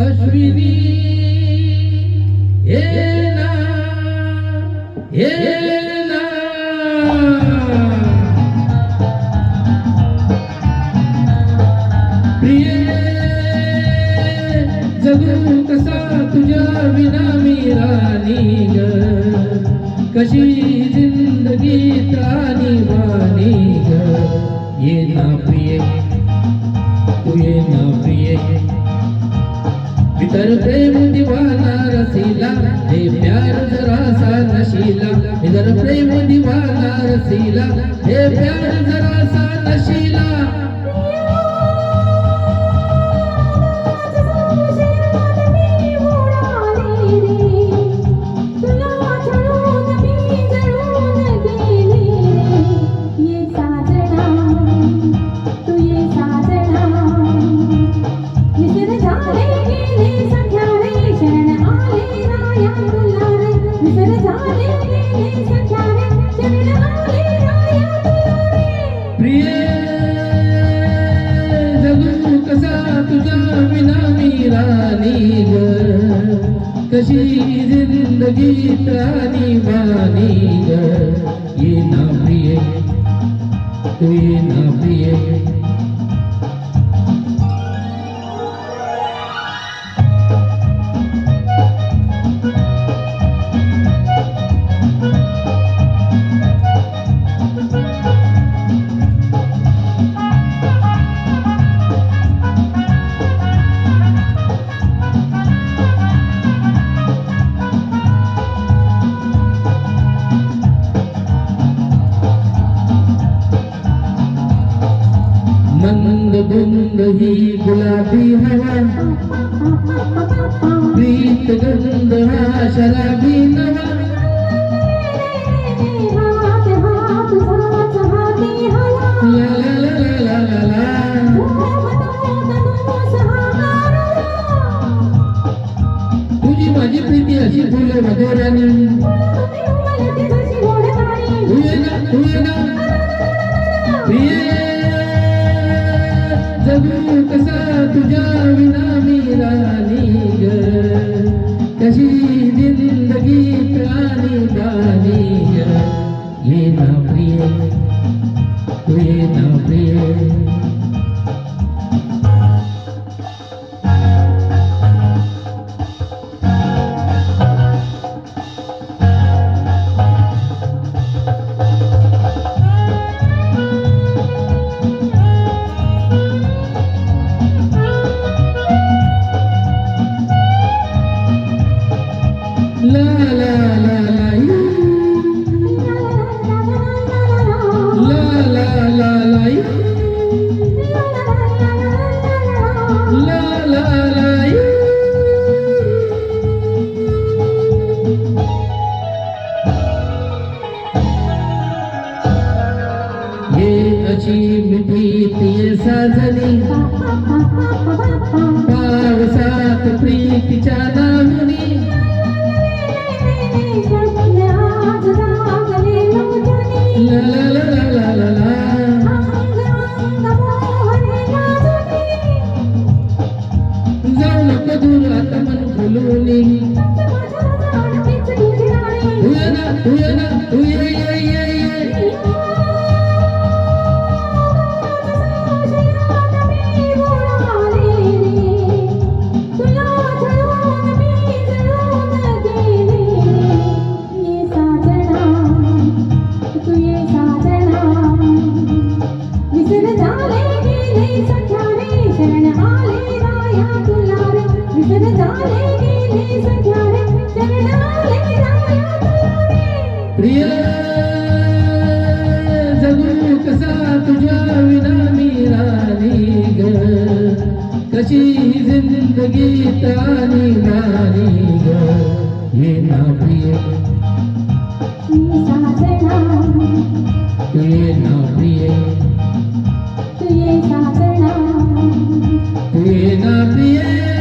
अश्विनी हे ना हे ना. प्रिय जगू कसा तुझ्या विना मी राणी ग? कशी जर प्रेम निभाला रसीला हे प्यार जरा सा नशीला प्रिय जगू कसा तुझा विना मी राणी ग? कशी जिंदगी राणी वाणी ग? ये ना प्रिय तू ये ना प्रिय. मंद बुंद ही गुलाबी हवा. प्रीत गंध हा शराबी नवा. ला ला ला ला ला ला तुझी माझी प्रीती अशी फुले मधुरानी तू ये ना तू ये ना. जिंदगी प्यारी गाणी ग ये ना प्रिय साजनी पावसात प्रीतीच्या नावनी। दूर आता मन फुलवणी तू ये ना तू ये ना तू ये ये ये सांरानी ज़िंदगी तीरानी गीना प्रिया।